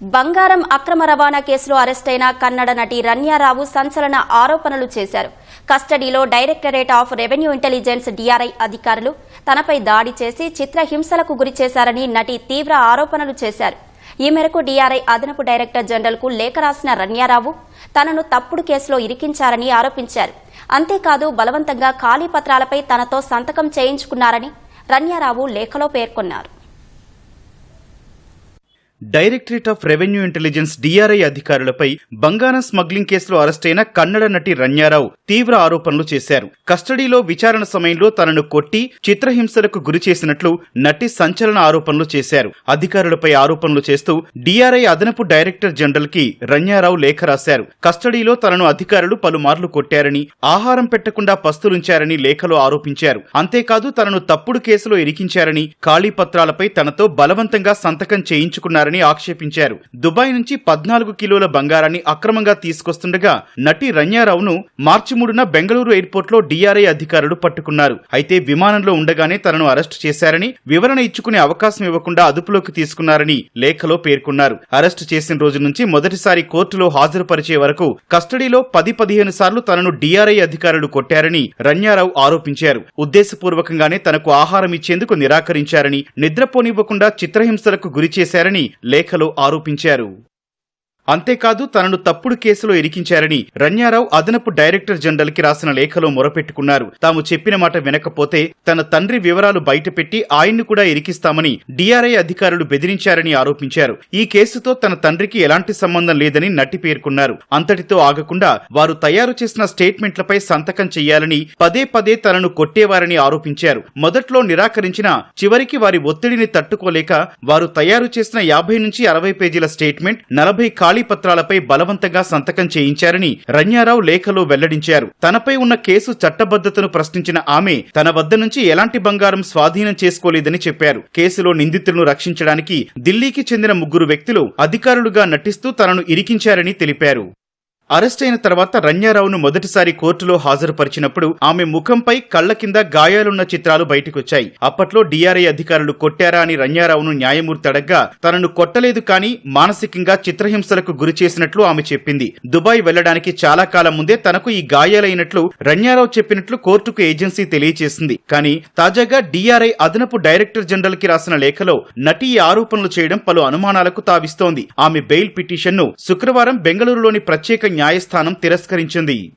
బంగారం అక్రమ రవాణా కేసులో అరెస్టైన కన్నడ నటి రన్యారావు సంచలన ఆరోపణలు చేశారు. కస్టడీలో directorate of revenue intelligence DRI అధికారులు తనపై దాడి చేసి చిత్రహింసలకు గురి చేశారని నటి తీవ్ర ఆరోపణలు చేశారు. ఈ మేరకు డిఆర్ఐ అదనపు డైరెక్టర్ జనరల్కు లేఖ రాసిన రన్యారావు తనను తప్పుడు కేసులో ఇరికించారని ఆరోపించారు. అంతేకాదు బలవంతంగా ఖాళీ పత్రాలపై తనతో సంతకం చేయించుకున్నారని రన్యారావు లేఖలో పేర్కొన్నారు. Directorate of revenue intelligence DRI అధికారులపై బంగారం స్మగ్లింగ్ కేసులో అరెస్టైన కన్నడ నటి రన్యారావు తీవ్ర ఆరోపణలు చేశారు. కస్టడీలో విచారణ సమయంలో తనను కొట్టి చిత్రహింసలకు గురి చేసినట్లు నటి సంచలన ఆరోపణలు చేశారు. అధికారులపై ఆరోపణలు చేస్తూ డిఆర్ఐ అదనపు డైరెక్టర్ జనరల్కి రన్యారావు లేఖ రాశారు. కస్టడీలో తనను అధికారులు పలుమార్లు కొట్టారని ఆహారం పెట్టకుండా పస్తులుంచారని లేఖలో ఆరోపించారు. అంతేకాదు తనను తప్పుడు కేసులో ఇరికించారని ఖాళీ పత్రాలపై తనతో బలవంతంగా సంతకం చేయించుకున్నారని ఆక్షేపించారు. దుబాయ్ నుంచి పద్నాలుగు కిలోల బంగారాన్ని అక్రమంగా తీసుకొస్తుండగా నటి రన్యారావును మార్చి మూడున బెంగళూరు ఎయిర్పోర్ట్లో డిఆర్ఐ అధికారులు పట్టుకున్నారు. అయితే విమానంలో ఉండగానే తనను అరెస్టు చేశారని వివరణ ఇచ్చుకునే అవకాశం ఇవ్వకుండా అదుపులోకి తీసుకున్నారని లేఖలో పేర్కొన్నారు. అరెస్టు చేసిన రోజు నుంచి మొదటిసారి కోర్టులో హాజరుపరిచే వరకు కస్టడీలో పది పదిహేను సార్లు తనను డిఆర్ఐ అధికారులు కొట్టారని రన్యారావు ఆరోపించారు. ఉద్దేశపూర్వకంగానే తనకు ఆహారం ఇచ్చేందుకు నిరాకరించారని నిద్రపోనివ్వకుండా చిత్రహింసలకు గురి చేశారని లేఖలో ఆరోపించారు. అంతేకాదు తనను తప్పుడు కేసులో ఇరికించారని రన్యారావు అదనపు డైరెక్టర్ జనరల్కి రాసిన లేఖలో మొరపెట్టుకున్నారు. తాము చెప్పిన మాట వినకపోతే తన తండ్రి వివరాలు బయటపెట్టి ఆయన్ను కూడా ఇరికిస్తామని డిఆర్ఐ అధికారులు బెదిరించారని ఆరోపించారు. ఈ కేసుతో తన తండ్రికి ఎలాంటి సంబంధం లేదని నటి పేర్కొన్నారు. అంతటితో ఆగకుండా వారు తయారు చేసిన స్టేట్మెంట్లపై సంతకం చెయ్యాలని పదే పదే తనను కొట్టేవారని ఆరోపించారు. మొదట్లో నిరాకరించిన చివరికి వారి ఒత్తిడిని తట్టుకోలేక వారు తయారు చేసిన యాభై నుంచి అరవై పేజీల స్టేట్మెంట్ నలభై ఖాళీ పత్రాలపై బలవంతంగా సంతకం చేయించారని రన్యారావు లేఖలో వెల్లడించారు. తనపై ఉన్న కేసు చట్టబద్ధతను ప్రశ్నించిన ఆమె తన వద్ద నుంచి ఎలాంటి బంగారం స్వాధీనం చేసుకోలేదని చెప్పారు. కేసులో నిందితులను రక్షించడానికి ఢిల్లీకి చెందిన ముగ్గురు వ్యక్తులు అధికారులుగా నటిస్తూ తనను ఇరికించారని తెలిపారు. అరెస్ట్ అయిన తర్వాత రన్యారావును మొదటిసారి కోర్టులో హాజరుపరిచినప్పుడు ఆమె ముఖంపై కళ్ళ కింద గాయాలున్న చిత్రాలు బయటకొచ్చాయి. అప్పట్లో డిఆర్ఐ అధికారులు కొట్టారా అని రన్యారావును న్యాయమూర్తి అడగ్గా తనను కొట్టలేదు కానీ మానసికంగా చిత్రహింసలకు గురి చేసినట్లు ఆమె చెప్పింది. దుబాయ్ వెళ్ళడానికి చాలా కాలం ముందే తనకు ఈ గాయాలైనట్లు రన్యారావు చెప్పినట్లు కోర్టుకు ఏజెన్సీ తెలియజేసింది కానీ తాజాగా డిఆర్ఐ అదనపు డైరెక్టర్ జనరల్కి రాసిన లేఖలో నటి ఈ ఆరోపణలు చేయడం పలు అనుమానాలకు తావిస్తోంది. ఆమె బెయిల్ పిటిషన్ను శుక్రవారం బెంగళూరులోని ప్రత్యేక న్యాయస్థానం తిరస్కరించింది.